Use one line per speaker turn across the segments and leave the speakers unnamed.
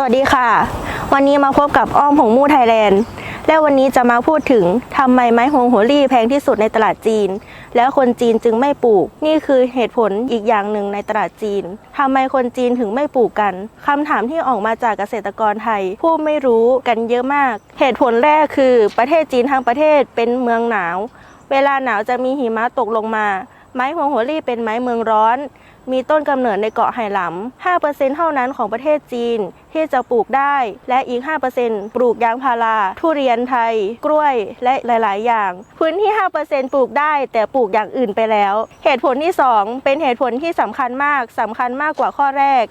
สวัสดีค่ะ วันนี้มาพบกับอ้อมหงมู่ไทยแลนด์ และวันนี้จะมาพูดถึงทำไมไม้หงหัวลี่แพงที่สุดในตลาดจีน แล้วคนจีนจึงไม่ปลูก นี่คือเหตุผลอีกอย่างหนึ่งในตลาดจีนทำไมคนจีนถึงไม่ปลูกกันคำถามที่ออกมาจากเกษตรกรไทย ผู้ไม่รู้กันเยอะมาก เหตุผลแรกคือประเทศจีนทั้งประเทศเป็นเมืองหนาว เวลาหนาวจะมีหิมะตกลงมา ไม้หงหัวลี่เป็นไม้เมืองร้อน มีต้นกำเนิดในเกาะไหหลำ 5%เท่านั้นของประเทศจีนที่จะปลูกได้ และอีก 5%ปลูกยางพารา ทุเรียนไทย กล้วย และหลาย ๆ อย่าง พื้นที่ 5%ปลูกได้ แต่ปลูกอย่างอื่นไปแล้ว เหตุผลที่ 2 เป็นเหตุผลที่สำคัญมากสำคัญมากกว่าข้อแรก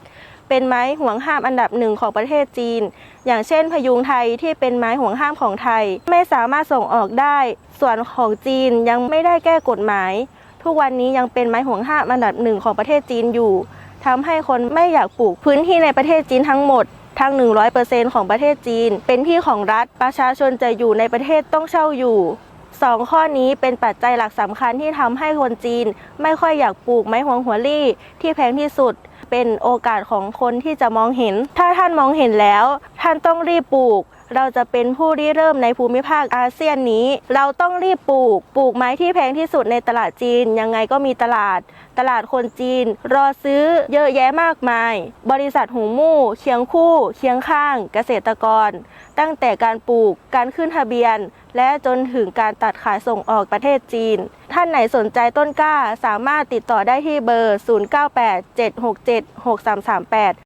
เป็นไม้ห่วงห้ามอันดับหนึ่งของประเทศจีน อย่างเช่น พยุงไทยที่เป็นไม้ห่วงห้ามของไทย ไม่สามารถส่งออกได้ ส่วนของจีนยังไม่ได้แก้กฎหมาย ทุกวันนี้ยังเป็นไม้ห่วงห้ามอันดับหนึ่งของประเทศจีนอยู่ทำให้คนไม่อยากปลูกพื้นที่ในประเทศจีนทั้งหมดทั้ง 100%ของประเทศจีน เป็นที่ของรัฐประชาชนจะอยู่ในประเทศต้องเช่าอยู่สองข้อนี้เป็นปัจจัยหลักสำคัญที่ทำให้คนจีน ไม่ค่อยอยากปลูกไม้ห่วงหัวลี่ที่แพงที่สุด เป็นโอกาสของคนที่จะมองเห็น ถ้าท่านมองเห็นแล้ว ท่านต้องรีบปลูก เราจะเป็นผู้ริเริ่มในภูมิภาคอาเซียนนี้ เราต้องรีบปลูก ปลูกไม้ที่แพงที่สุดในตลาดจีน ยังไงก็มีตลาด ตลาดคนจีน รอซื้อเยอะแยะมากมาย บริษัทหูมู่เคียงคู่ เคียงข้าง เกษตรกร ตั้งแต่การปลูก การขึ้นทะเบียน และจนถึงการตัดขายส่งออกประเทศจีน ท่านไหนสนใจต้นกล้าสามารถติดต่อได้ที่เบอร์ 0987676338